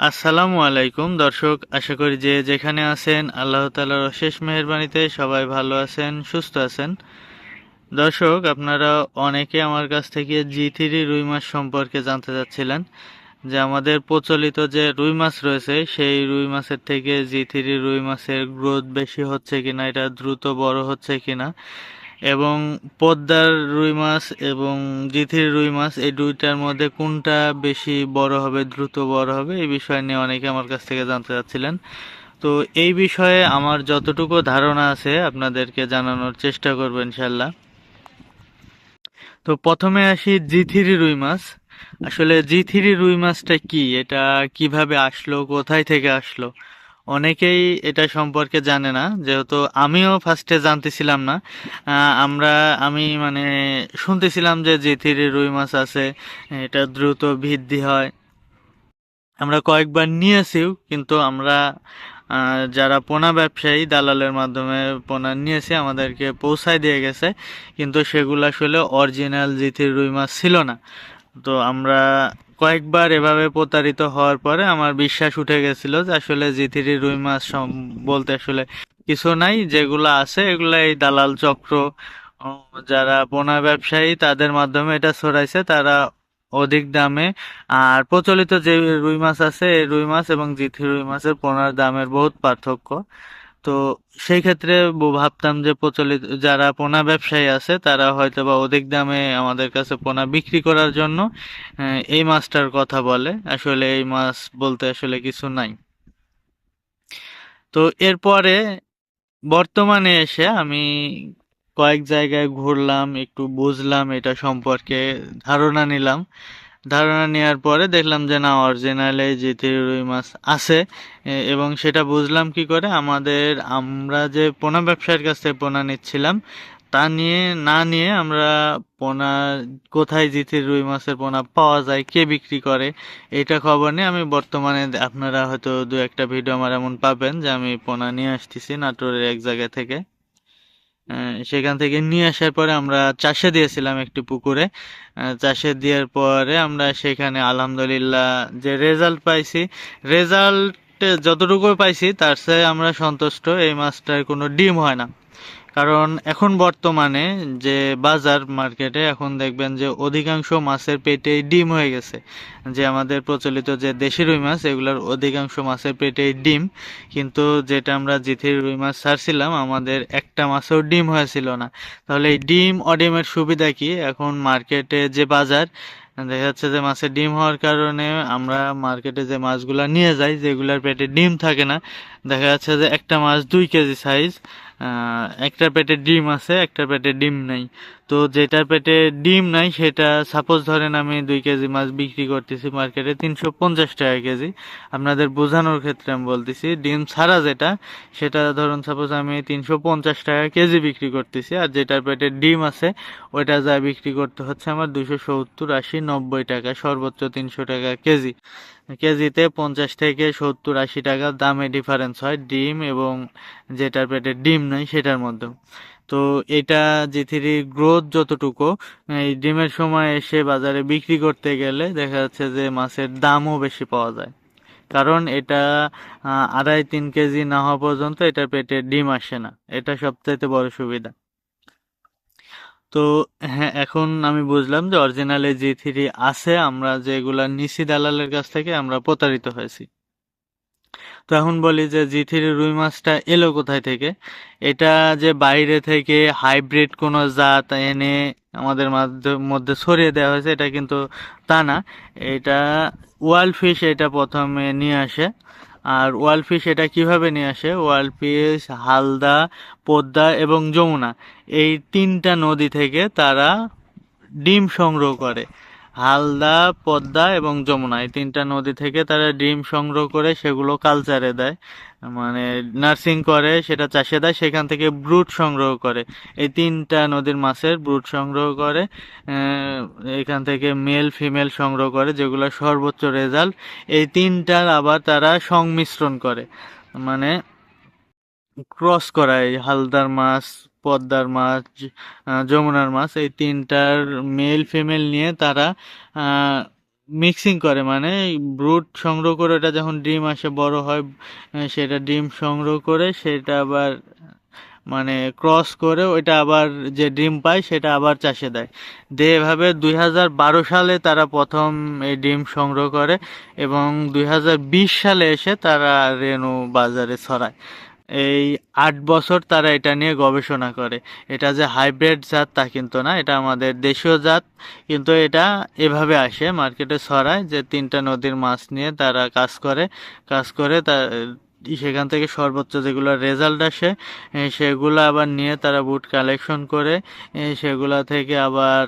আসসালামু আলাইকুম, দর্শক। আশা করি যে যেখানে আছেন, আল্লাহ তালার অশেষ মেহরবানিতে সবাই ভালো আছেন, সুস্থ আছেন। দর্শক, আপনারা অনেকে আমার কাছ থেকে জি থ্রি রুই মাছ সম্পর্কে জানতে চাচ্ছিলেন, যে আমাদের প্রচলিত যে রুই মাছ রয়েছে, সেই রুই মাছের থেকে জি থ্রি রুই মাছের গ্রোথ বেশি হচ্ছে কিনা, এটা দ্রুত বড় হচ্ছে কিনা এবং পদ্মার রুই মাছ এবং জিথির রুই মাছ, এই দুইটার মধ্যে কোনটা বেশি বড় হবে, দ্রুত বড় হবে, এই বিষয় নিয়ে অনেকে আমার কাছ থেকে জানতে চাচ্ছিলেন। তো এই বিষয়ে আমার যতটুকু ধারণা আছে, আপনাদেরকে জানানোর চেষ্টা করব ইনশাল্লাহ তো প্রথমে আসি জি থ্রি রুই মাছ। আসলে জি থ্রি রুই মাছটা কি? এটা কীভাবে আসলো? কোথায় থেকে আসলো? অনেকেই এটা সম্পর্কে জানে না, যেহেতু আমিও ফার্স্টে জানতেছিলাম না। আমরা, আমি মানে শুনতেছিলাম যে জি থ্রি রুই মাছ আছে, এটা দ্রুত বৃদ্ধি হয়। আমরা কয়েকবার নিয়েছিও, কিন্তু আমরা যারা পোনা ব্যবসায়ী, দালালের মাধ্যমে পোনা নিয়েছে, আমাদেরকে পৌঁছায় দিয়ে গেছে, কিন্তু সেগুলো আসলে অরিজিনাল জিথির রুই মাছ ছিল না। তো আমরা কয়েকবার এভাবে প্রতারিত হওয়ার পরে আমার বিশ্বাস উঠে গেছিল যে আসলে জিথিরি রুই মাছ বলতে আসলে কিছু নাই, যেগুলো আছে এগুলো এই দালাল চক্র। যারা পোনা ব্যবসায়ী, তাদের মাধ্যমে এটা ছড়াইছে, তারা অধিক দামে। আর প্রচলিত যে রুই মাছ আছে, এই রুই মাছ এবং জিথি রুই মাছের পোনার দামের বহুত পার্থক্য। তো সেই ক্ষেত্রে ভাবতাম যে প্রচলিত, যারা পোনা ব্যবসায়ী আছে, তারা হয়তো বা অধিক দামে আমাদের কাছে পোনা বিক্রি করার জন্য এই মাছটার কথা বলে। আসলে এই মাছ বলতে আসলে কিছু নাই। তো এরপরে বর্তমানে এসে আমি কয়েক জায়গায় ঘুরলাম, একটু বুঝলাম এটা সম্পর্কে ধারণা নিলাম। ধারণা নেওয়ার পরে দেখলাম যে না অরিজিনালে জিথি রুই মাছ আছে এবং সেটা বুঝলাম কি করে আমাদের, আমরা যে পোনা ব্যবসার কাছ থেকে পোনা নিচ্ছিলাম, তা নিয়ে, না নিয়ে আমরা পোনা, কোথায় জিথির রুই মাছের পোনা পাওয়া যায়, কে বিক্রি করে, এটা খবর নিয়ে আমি বর্তমানে আপনারা হয়তো দু একটা ভিডিও আমার এমন পাবেন যে আমি পোনা নিয়ে আসতেছি নাটোরের এক জায়গা থেকে। সেখান থেকে নিয়ে আসার পরে আমরা চাষে দিয়েছিলাম একটি পুকুরে। চাষে দেওয়ার পরে আমরা সেখানে আলহামদুলিল্লাহ যে রেজাল্ট পাইছি রেজাল্ট যতটুকু পাইছি তার চেয়ে আমরা সন্তুষ্ট। এই মাছটার কোনো ডিম হয় না। কারণ এখন বর্তমানে যে বাজার মার্কেটে এখন দেখবেন যে অধিকাংশ মাছের পেটেই ডিম হয়ে গেছে। যে আমাদের প্রচলিত যে দেশি রুই মাছ, এগুলোর অধিকাংশ মাছের পেটেই ডিম। কিন্তু যেটা আমরা জিথির রুই মাছ ছাড়ছিলাম, আমাদের একটা মাছেও ডিম হয়েছিল না। তাহলে এই ডিম অডিমের সুবিধা কি? এখন মার্কেটে যে বাজার, দেখা যাচ্ছে যে মাছের ডিম হওয়ার কারণে আমরা মার্কেটে যে মাছগুলো নিয়ে যাই, যেগুলার পেটে ডিম থাকে না, দেখা যাচ্ছে যে একটা মাছ দুই কেজি সাইজ একটা পেটে ডিম আছে একটা পেটে ডিম নাই। তো যেটার পেটে ডিম নাই, সেটা সাপোজ ধরেন আমি দুই কেজি মাছ বিক্রি করতেছি মার্কেটে তিনশো পঞ্চাশ টাকা কেজি। আপনাদের বোঝানোর ক্ষেত্রে আমি বলতেছি, ডিম ছাড়া যেটা, সেটা ধরুন সাপোজ আমি তিনশো পঞ্চাশ টাকা কেজি বিক্রি করতেছি, আর যেটার পেটে ডিম আছে, ওইটা যা বিক্রি করতে হচ্ছে আমার দুশো সত্তর আশি নব্বই টাকা, সর্বোচ্চ তিনশো টাকা কেজি। কেজিতে পঞ্চাশ থেকে সত্তর আশি টাকা দামে ডিফারেন্স হয় ডিম এবং যেটার পেটে ডিম নাই সেটার মধ্যে তো এটা জি থ্রি গ্রোথ যতটুকু, এই ডিমের সময় এসে বাজারে বিক্রি করতে গেলে দেখা যাচ্ছে যে মাছের দামও বেশি পাওয়া যায়। কারণ এটা আড়াই তিন কেজি না হওয়া পর্যন্ত এটার পেটে ডিম আসে না। এটা সবচাইতে বড় সুবিধা। তো হ্যাঁ এখন আমি বুঝলাম যে অরিজিনালে জি থ্রি আছে, আমরা যেগুলা নিছি দালালের কাছ থেকে আমরা প্রতারিত হয়েছি। তো এখন বলি যে জি থ্রি রুই মাছটা এলো কোথায় থেকে? এটা যে বাইরে থেকে হাইব্রিড কোনো জাত এনে আমাদের মাধ্য- মধ্যে ছড়িয়ে দেওয়া হয়েছে, এটা কিন্তু তা না। এটা ওয়ার্ল্ড ফিশ এটা প্রথমে নিয়ে আসে। আর ওয়ার্ল্ড ফিশ এটা কীভাবে নিয়ে আসে? ওয়ার্ল্ড ফিশ, হালদা, পদ্মা এবং যমুনা, এই তিনটা নদী থেকে তারা ডিম সংগ্রহ করে। হালদা, পদ্মা এবং যমুনা, এই তিনটা নদী থেকে তারা ডিম সংগ্রহ করে সেগুলো কালচারে দেয়। মানে নার্সিং করে, সেটা চাষে দেয়, সেখান থেকে ব্রুট সংগ্রহ করে। এই তিনটা নদীর মাছের ব্রুট সংগ্রহ করে এখান থেকে মেল ফিমেল সংগ্রহ করে, যেগুলো সর্বোচ্চ রেজাল্ট এই তিনটার আবার তারা সংমিশ্রণ করে। মানে ক্রস করায় হালদার মাছ পদ্মার মাছ যমুনার মাছ, এই তিনটার মেল ফিমেল নিয়ে তারা মিক্সিং করে। মানে ব্রুট সংগ্রহ করে, ওটা যখন ডিম আসে, বড় হয় সেটা ডিম সংগ্রহ করে, সেটা আবার মানে ক্রস করে, ওইটা আবার যে ডিম পায়, সেটা আবার চাষে দেয়। দিয়ে এভাবে দুই হাজার বারো সালে তারা প্রথম এই ডিম সংগ্রহ করে এবং দুই হাজার বিশ সালে এসে তারা রেনু বাজারে ছড়ায়। এই আট বছর তারা এটা নিয়ে গবেষণা করে। এটা যে হাইব্রিড জাত তা কিন্তু না, এটা আমাদের দেশীয় জাত। কিন্তু এটা এভাবে আসে মার্কেটে ছড়ায় যে তিনটা নদীর মাছ নিয়ে তারা কাজ করে। কাজ করে তা সেখান থেকে সর্বোচ্চ যেগুলো রেজাল্ট আসে সেগুলো আবার নিয়ে তারা বুট কালেকশন করে সেগুলা থেকে আবার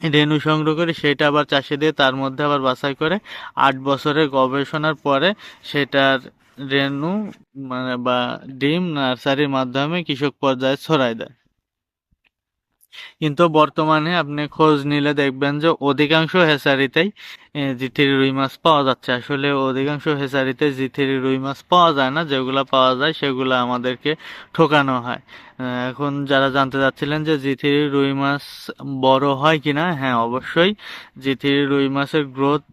রেনু সংগ্রহ করে, সেটা আবার চাষে দিয়ে তার মধ্যে আবার বাছাই করে। আট বছরের গবেষণার পরে সেটার রেনু মানে বা ডিম নার্সারির মাধ্যমে কৃষক পর্যায়ে ছড়ায় দেয়। কিন্তু বর্তমানে আপনি খোঁজ নিলে দেখবেন যে অধিকাংশ হেসারিতেই জিথিরি রুই মাছ পাওয়া যাচ্ছে। আসলে অধিকাংশ হেসারিতে জিথিরি রুই মাছ পাওয়া যায় না। যেগুলো পাওয়া যায়, সেগুলো আমাদেরকে ঠকানো হয়। এখন যারা জানতে চাচ্ছিলেন যে জিথিরি রুই মাছ বড় হয় কিনা হ্যাঁ অবশ্যই। জিথিরি রুই মাছের গ্রোথ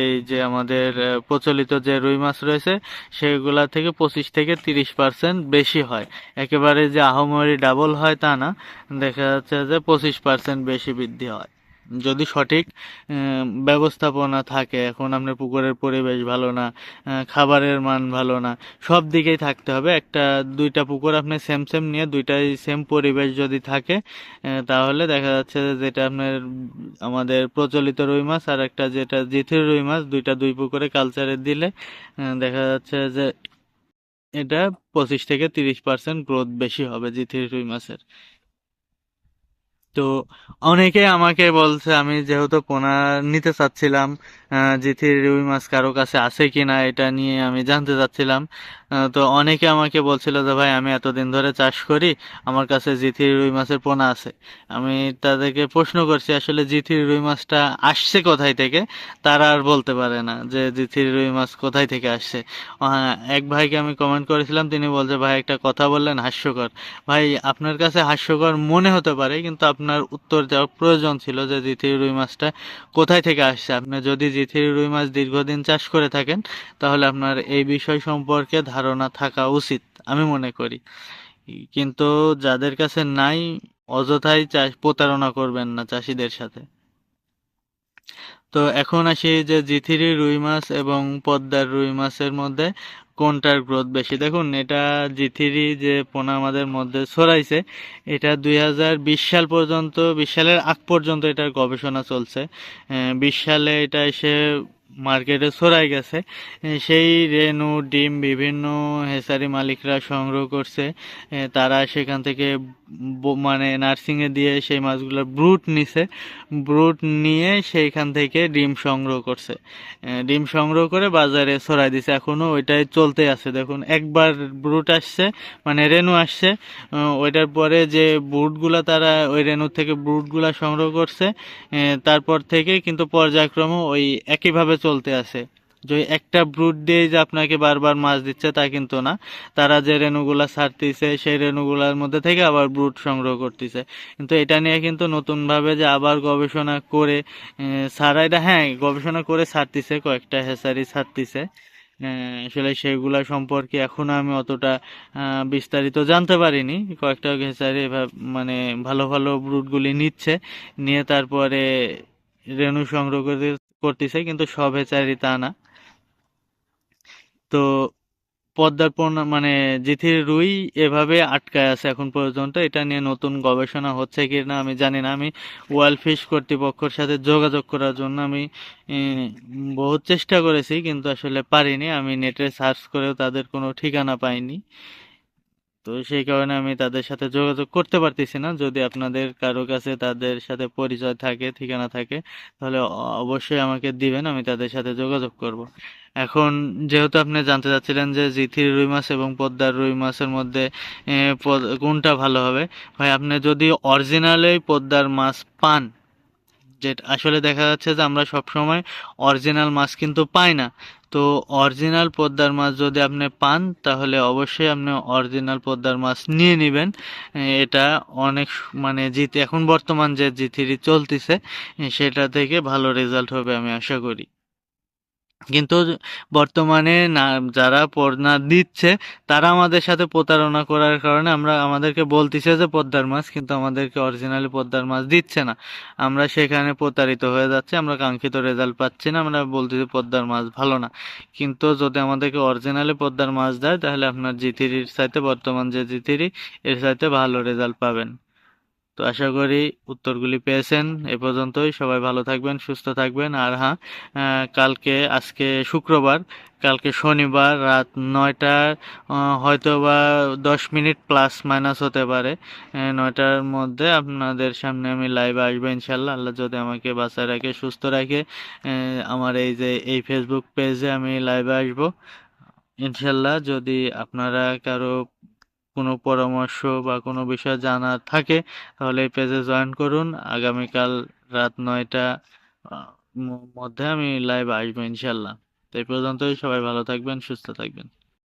এই যে আমাদের প্রচলিত যে রুই মাছ রয়েছে, সেগুলা থেকে পঁচিশ থেকে তিরিশ পার্সেন্ট বেশি হয়। একেবারে যে আহামরি ডাবল হয় তা না। দেখা যাচ্ছে যে পঁচিশ পার্সেন্ট বেশি বৃদ্ধি হয়। যদি সঠিক ব্যবস্থাপনা থাকে, এখন আপনার পুকুরের পরিবেশ ভালো না খাবারের মান ভালো না, সব দিকেই থাকতে হবে। একটা, দুইটা পুকুর আপনি সেম সেম নিয়ে দুইটাই সেম পরিবেশ যদি থাকে তাহলে দেখা যাচ্ছে যে যেটা আপনার, আমাদের প্রচলিত রুই মাছ আর একটা যেটা জিথির রুই মাছ, দুইটা দুই পুকুরে কালচারে দিলে দেখা যাচ্ছে যে এটা পঁচিশ থেকে তিরিশ পার্সেন্ট গ্রোথ বেশি হবে জিথির রুই মাছের। তো অনেকে আমাকে বলছে, আমি যেহেতু পোনা নিতে চাচ্ছিলাম জিথির রুই মাছ কারও কাছে আছে কিনা এটা নিয়ে আমি জানতে চাচ্ছিলাম। তো অনেকে আমাকে বলছিল যে, ভাই, আমি এতদিন ধরে চাষ করি, আমার কাছে জিথির রুই মাছের পোনা আছে। আমি তাদেরকে প্রশ্ন করছি, আসলে জিথির রুই মাছটা আসছে কোথায় থেকে? তারা আর বলতে পারে না যে, জিথির রুই মাছ কোথায় থেকে আসছে? এক ভাইকে আমি কমেন্ট করেছিলাম, তিনি বলছে, ভাই, একটা কথা বললেন, হাস্যকর। ভাই, আপনার কাছে হাস্যকর মনে হতে পারে, কিন্তু আপনার উত্তর দেওয়ার প্রয়োজন ছিল যে, জিথির রুই মাছটা কোথায় থেকে আসছে? আপনি যদি জিথির রুই মাছ দীর্ঘদিন চাষ করে থাকেন, তাহলে আপনার এই বিষয় সম্পর্কে ধারণা থাকা উচিত, আমি মনে করি। কিন্তু যাদের কাছে নাই, অযথাই প্রতারণা করবেন না চাষিদের সাথে। তো এখন আসি যে জিথিরি রুই মাছ এবং পদ্মার রুই মাছের মধ্যে কোনটার গ্রোথ বেশি? দেখুন, এটা জিথিরি যে পোনা আমাদের মধ্যে ছড়াইছে, এটা দুই হাজার বিশ সাল পর্যন্ত, বিশ সালের আগ পর্যন্ত এটার গবেষণা চলছে। বিশ সালে এটা এসে মার্কেটে ছড়াই গেছে। সেই রেনু ডিম বিভিন্ন হেসারি মালিকরা সংগ্রহ করছে। তারা সেখান থেকে মানে নার্সিংয়ে দিয়ে সেই মাছগুলো ব্রুট নিছে। ব্রুট নিয়ে সেইখান থেকে ডিম সংগ্রহ করছে। ডিম সংগ্রহ করে বাজারে ছড়াই দিছে। এখনও ওইটাই চলতে আছে। দেখুন, একবার ব্রুট আসছে মানে রেনু আসছে ওইটার পরে যে ব্রুটগুলা তারা, ওই রেনুর থেকে ব্রুটগুলা সংগ্রহ করছে তারপর থেকে কিন্তু পর্যায়ক্রমে ওই একইভাবে চলতে আছে। যে একটা ব্রুট দিয়ে যে আপনাকে বারবার মাছ দিচ্ছে তা কিন্তু না। তারা যে রেণুগুলা ছাড়তিছে, সেই রেণুগুলার মধ্যে থেকে আবার ব্রুট সংগ্রহ করতেছে। কিন্তু এটা নিয়ে কিন্তু নতুনভাবে যে আবার গবেষণা করে ছাড়া এটা হ্যাঁ গবেষণা করে ছাড়তিছে, কয়েকটা হেসারি ছাড়তিছে। আসলে সেগুলা সম্পর্কে এখনও আমি অতটা বিস্তারিত জানতে পারিনি। কয়েকটা হেসারি মানে ভালো ভালো ব্রুটগুলি নিচ্ছে, নিয়ে তারপরে রেণু সংগ্রহ করে করতেছে, কিন্তু সব হেচারি তা না। তো পদ্মার পণ্য মানে জিথির রুই এভাবে আটকায় আছে এখন পর্যন্ত। এটা নিয়ে নতুন গবেষণা হচ্ছে কি না আমি জানি না। আমি ওয়ার্ল্ড ফিশ কর্তৃপক্ষের সাথে যোগাযোগ করার জন্য আমি বহুত চেষ্টা করেছি, কিন্তু আসলে পারিনি। আমি নেটে সার্চ করেও তাদের কোনো ঠিকানা পাইনি। তো সেই কারণে আমি তাদের সাথে যোগাযোগ করতে পারতেছি না। যদি আপনাদের কারও কাছে তাদের সাথে পরিচয় থাকে, ঠিকানা থাকে, তাহলে অবশ্যই আমাকে দিবেন, আমি তাদের সাথে যোগাযোগ করব। এখন যেহেতু আপনি জানতে চাচ্ছিলেন যে জিথির রুই মাছ এবং পদ্মার রুই মাছের মধ্যে কোনটা ভালো হবে, ভাই আপনি যদি অরিজিনালেই পদ্মার মাছ পান, যেটা আসলে দেখা যাচ্ছে যে আমরা সবসময় অরিজিনাল মাছ কিন্তু পাই না তো অরিজিনাল পদ্মার মাছ যদি আপনি পান, তাহলে অবশ্যই আপনি অরিজিনাল পদ্মার মাছ নিয়ে নেবেন। এটা অনেক মানে জিতে এখন বর্তমান যে জি চলতেছে, সেটা থেকে ভালো রেজাল্ট হবে আমি আশা করি। কিন্তু বর্তমানে না, যারা পড়না দিচ্ছে, তারা আমাদের সাথে প্রতারণা করার কারণে আমরা, আমাদেরকে বলতেছে যে পদ্মার মাছ, কিন্তু আমাদেরকে অরিজিনালি পদ্মার মাছ দিচ্ছে না। আমরা সেখানে প্রতারিত হয়ে যাচ্ছে, আমরা কাঙ্ক্ষিত রেজাল্ট পাচ্ছি না, আমরা বলতেছি পদ্মার মাছ ভালো না। কিন্তু যদি আমাদেরকে অরিজিনালি পদ্মার মাছ দেয়, তাহলে আপনার জি থ্রির সাথে বর্তমান যে জি থ্রি এর সাথে ভালো রেজাল্ট পাবেন। তো আশা করি উত্তরগুলি পেয়েছেন। এ পর্যন্তই। সবাই ভালো থাকবেন, সুস্থ থাকবেন। আর হ্যাঁ কালকে, আজকে শুক্রবার, কালকে শনিবার রাত নয়টার হয়তো বা দশ মিনিট প্লাস মাইনাস হতে পারে। নয়টার মধ্যে আপনাদের সামনে আমি লাইভে আসব ইনশাল্লাহ আল্লাহ যদি আমাকে বাঁচায় রাখে, সুস্থ রাখে আমার এই যে, এই ফেসবুক পেজে আমি লাইভে আসব। ইনশাল্লাহ যদি আপনারা কারও কোনো পরামর্শ বা কোনো বিষয় জানার থাকে, তাহলে এই পেজে জয়েন করুন। আগামীকাল রাত নয়টা মধ্যে আমি লাইভ আসব ইনশাল্লাহ তো এই পর্যন্তই, সবাই ভালো থাকবেন, সুস্থ থাকবেন।